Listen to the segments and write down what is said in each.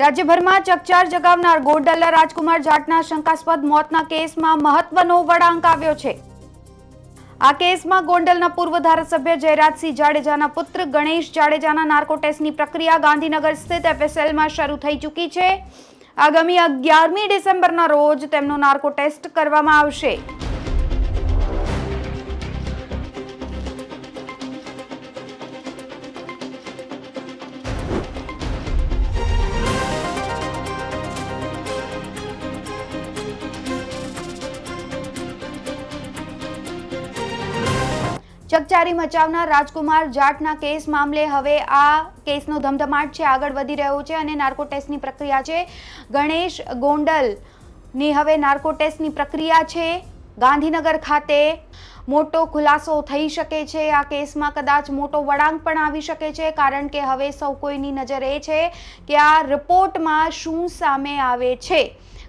રાજ્યભરમાં ચકચાર જગાવનાર ગોંડલના રાજકુમાર જાટના શંકાસ્પદ મોતના કેસમાં મહત્વનો વળાંક આવ્યો છે. આ કેસમાં ગોંડલના પૂર્વ ધારાસભ્ય જયરાજસિંહ જાડેજાના પુત્ર ગણેશ જાડેજાના નાર્કો ટેસ્ટની પ્રક્રિયા ગાંધીનગર સ્થિત એફએસએલમાં શરૂ થઈ ચૂકી છે. આગામી અગિયારમી ડિસેમ્બરના રોજ તેમનો નાર્કો ટેસ્ટ કરવામાં આવશે. ચકચારી મચાવનાર રાજકુમાર જાટના કેસ મામલે હવે આ કેસનો ધમધમાટ છે, આગળ વધી રહ્યો છે અને નાર્કો ટેસ્ટની પ્રક્રિયા છે. ગણેશ ગોંડલની હવે નાર્કો ટેસ્ટની પ્રક્રિયા છે. ગાંધીનગર ખાતે મોટો ખુલાસો થઈ શકે છે. આ કેસમાં કદાચ મોટો વળાંક પણ આવી શકે છે, કારણ કે હવે સૌ કોઈની નજર એ છે કે આ રિપોર્ટમાં શું સામે આવે છે.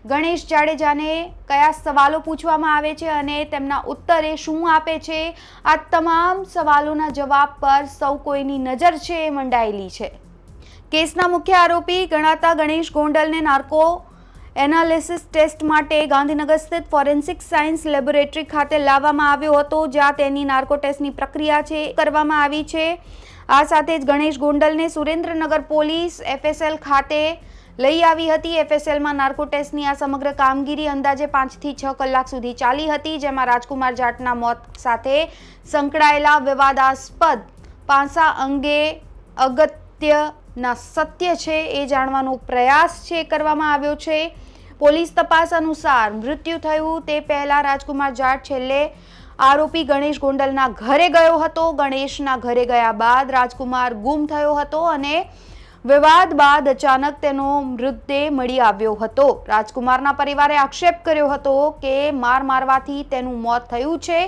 ગણેશ જાડેજાને કયા સવાલો પૂછવામાં આવે છે અને તેમના ઉત્તરે શું આપે છે? આ તમામ સવાલોના જવાબ પર સૌ કોઈની નજર છે એ મંડાયેલી છે. કેસના મુખ્ય આરોપી ગણાતા ગણેશ ગોંડલને નાર્કો એનાલિસિસ ટેસ્ટ માટે ગાંધીનગર સ્થિત ફોરેન્સિક સાયન્સ લેબોરેટરી ખાતે લાવવામાં આવ્યો હતો, જ્યાં તેની નાર્કો ટેસ્ટની પ્રક્રિયા છે કરવામાં આવી છે. આ સાથે જ ગણેશ ગોંડલને સુરેન્દ્રનગર પોલીસ એફએસએલ ખાતે લઈ આવી હતી એફએસએલમાં નાર્કો ટેસ્ટની આ સમગ્ર કામગીરી અંદાજે પાંચથી છ કલાક સુધી ચાલી હતી, જેમાં રાજકુમાર જાટના મોત સાથે સંકળાયેલા વિવાદાસ્પદ પાસા અંગે અગત્યના સત્ય છે એ જાણવાનો પ્રયાસ છે કરવામાં આવ્યો છે. પોલીસ તપાસ અનુસાર મૃત્યુ થયું તે પહેલાં રાજકુમાર જાટ છેલ્લે આરોપી ગણેશ ગોંડલના ઘરે ગયો હતો. ગણેશના ઘરે ગયા બાદ રાજકુમાર ગુમ થયો હતો અને વિવાદ બાદ અચાનક તેનો મૃતદેહ મળી આવ્યો હતો. રાજકુમારના પરિવારે આક્ષેપ કર્યો હતો કે માર મારવાથી તેનું મોત થયું છે.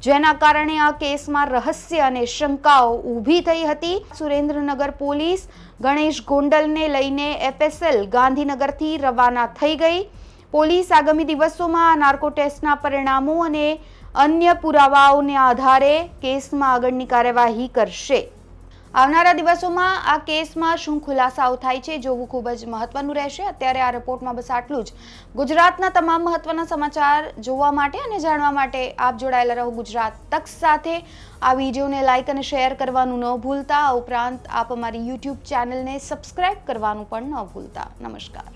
જેના કારણે આ કેસમાં રહસ્ય અને શંકાઓ ઊભી થઈ હતી. સુરેન્દ્રનગર પોલીસ ગણેશ ગોંડલને લઈને એફએસએલ ગાંધીનગરથી રવાના થઈ ગઈ. પોલીસ આગામી દિવસોમાં નાર્કો ટેસ્ટના પરિણામો અને અન્ય પુરાવાઓને આધારે કેસમાં આગળની કાર્યવાહી કરશે. આવનારા દિવસોમાં આ કેસમાં શું ખુલાસાઓ થાય છે જોવું ખૂબ જ મહત્વનું રહેશે. અત્યારે આ રિપોર્ટમાં બસ આટલું જ. ગુજરાતના તમામ મહત્વના સમાચાર જોવા માટે અને જાણવા માટે આપ જોડાયેલા રહો ગુજરાત તક સાથે. આ વિડીયોને લાઇક અને શેર કરવાનું ન ભૂલતા. ઉપરાંત આપ અમારી યુટ્યુબ ચેનલને સબસ્ક્રાઇબ કરવાનું પણ ન ભૂલતા. નમસ્કાર.